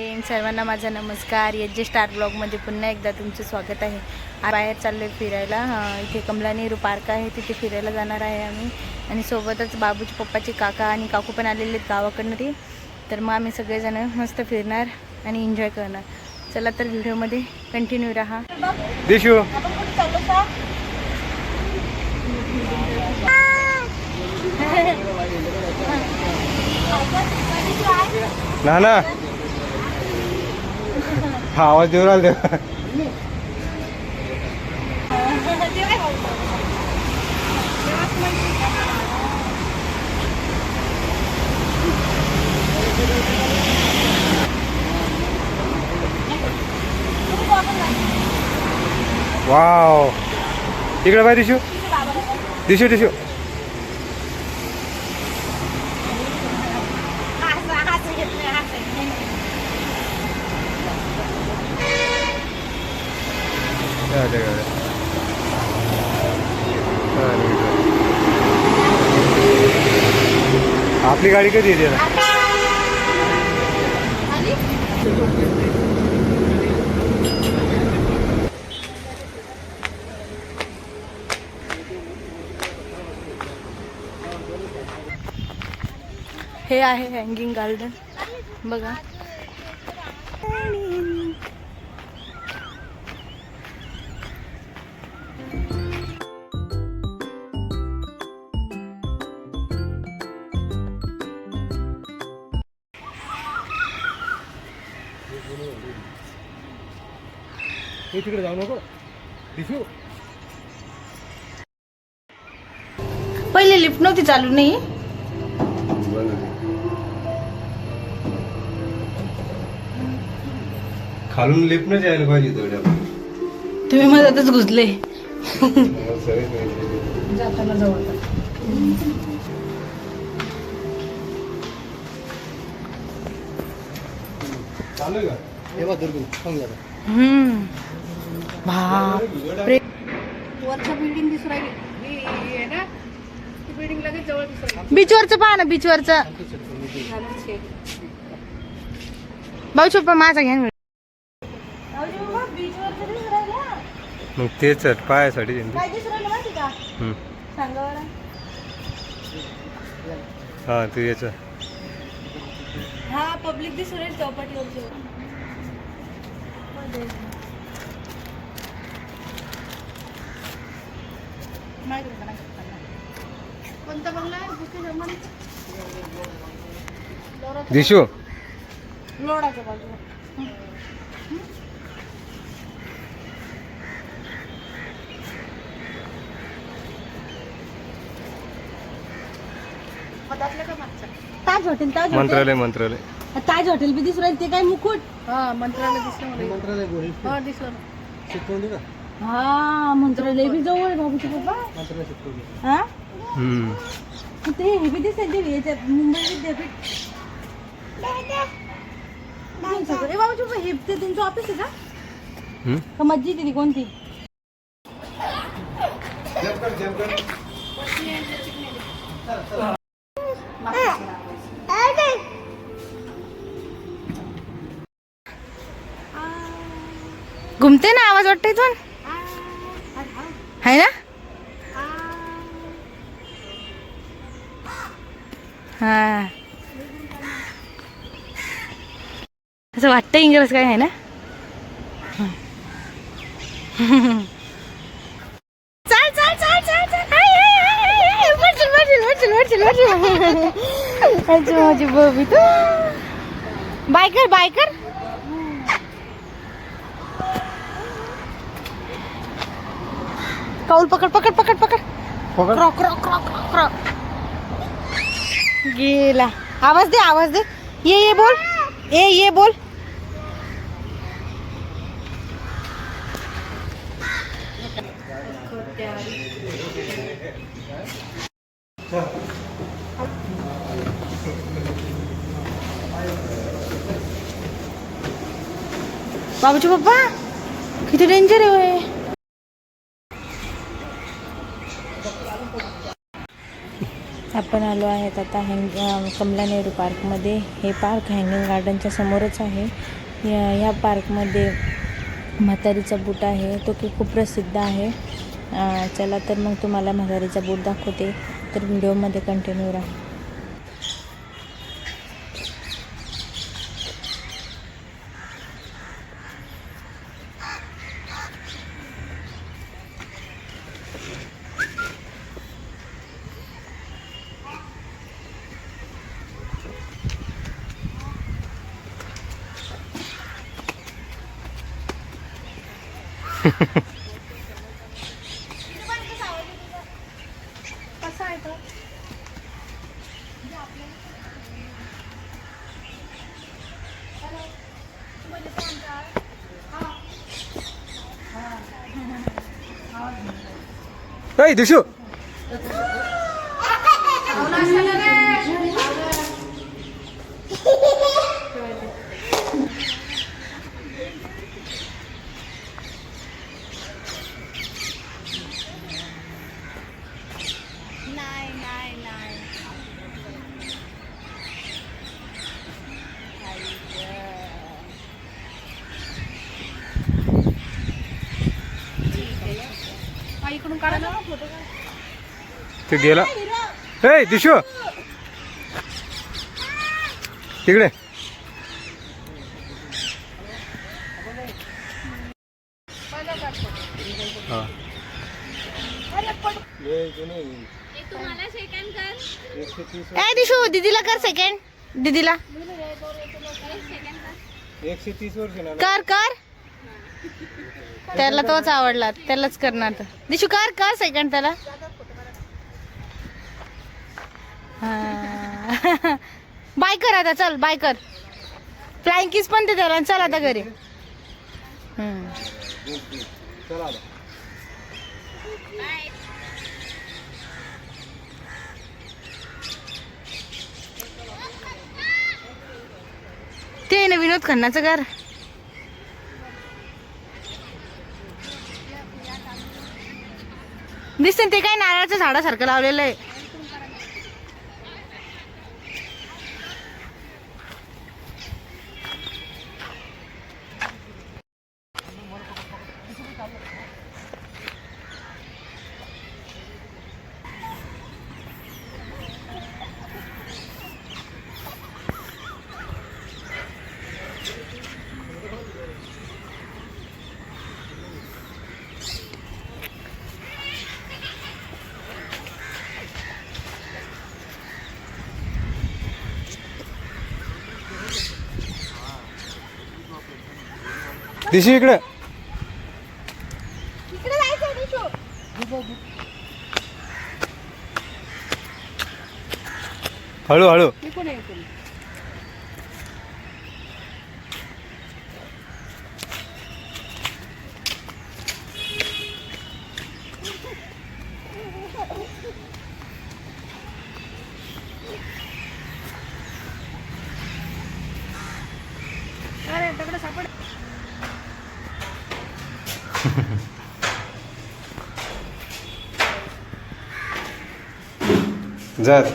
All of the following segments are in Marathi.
फ्रेंड, सर्वांना माझा नमस्कार. एच जे स्टार ब्लॉगमध्ये पुन्हा एकदा तुमचं स्वागत आहे. बाहेर चाललो आहे फिरायला इथे कमला नेहरू पार्क आहे. तिथे फिरायला जाणार आहे आम्ही. आणि सोबतच बाबूचे पप्पाचे काका आणि काकू पण आलेले आहेत गावाकडनं ते. तर मग आम्ही सगळेजण मस्त फिरणार आणि एन्जॉय करणार. चला तर व्हिडिओमध्ये कंटिन्यू राहा. दिशू. ना ना हा आवाज देऊ राहिला वाव. इकडे बाय दिशू. दिशू दिशू. अरे. आपली गाडी कधी येते ना हे आहे हँगिंग गार्डन बघा. तिकडे जाऊ नको. दिशू पहिले लिफ्ट नव्हती चालू नाही? खालून लिफ्टनच यायला पाहिजे तेवढ्या तुम्ही मधातच घुसले. चालू आहे का? हे बघ दुर्गू सांग जरा. हम्म. बापरे. वरच्या बिल्डिंग दिसू राहिली. ही आहे ना ती बिल्डिंग लगेच जवळ दिसू राहिली. बीचवरचं पहा ना बीचवरचं. शेड. भाऊ चोप्पा माझा घ्या ना. मग तेच आहे, पायासाठी. हम्म. हा तू याचं हा पब्लिक दिसू राहील चौपाटीवरची. कोणता बंगला आहे? दिशू लोडाच्या बाजूला. Taj hotel Taj hotel. मंत्रालय मंत्रालय. ताज हॉटेल बी दिसू राहील ते काय मुकुट? हा मंत्रालय दिसलं हा दिसलं ना. हा मंत्रालय बी जवळ आहे बाबूचे पप्पा हा हम्म. ते हे बी याच्यात मुंबई विद्यापीठ नाही सगळं. ए बाबूचे पप्पा हे ते त्यांचं ऑफिस आहे का हम्म? का मस्जिद आहे ती कोणती घुमते ना आवाज वाटतं इथून है ना? हां। असं वाटतं इंग्रज काय आहे ना? चाल चाल चाल चाल चाल। माझी तू। बाय कर बाय कर। काऊल पकड पकड पकड पकड. पकड. क्रॉक क्रॉक क्रॉक क्रॉक क्रॉक गेला. आवाज दे आवाज दे. ये ये बोल. ए ये बोल. बाबूचे पप्पा किती डेंजर आहे होय. हा आपण आलो आहेत. आता हँग कमला नेहरू पार्कमध्ये. हे पार्क हँगिंग गार्डनच्या समोरच आहे. या ह्या पार्कमध्ये म्हातारीचा बूट आहे. तो की खूप प्रसिद्ध आहे. चला तर मग तुम्हाला म्हातारीचा बूट दाखवते. तर व्हिडिओमध्ये कंटिन्यू राहा. कसा आहे तो ऐ दिशू नाही नाही नाही हा इकडून काढा ना फोटो ते गेला? ए दिशू! तिकडे. हा. ए दिशू दीदीला कर सेकंड दीदीला. एकशे तीस वर्ष ना. कर कर. त्याला तोच आवडला त्यालाच करणार तर दिशू कार का सेकंड त्याला. बाय कर आता चल बाय कर. फ्लाइंग किस पण दे त्याला चल आता घरी. ते आहे ना विनोद खन्नाचं घर. दिसते ते काही नारळाच्या झाडासारखं लावलेलं आहे. दिशू इकडे. हळू हळू. जर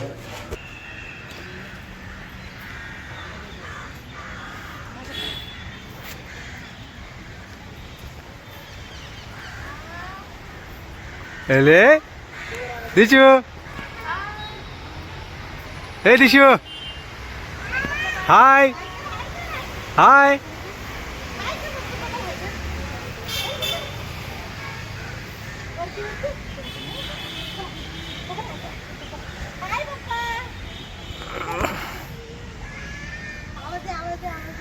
एले दिशू ए दिशू हाय हाय पाच आहेत আমাদের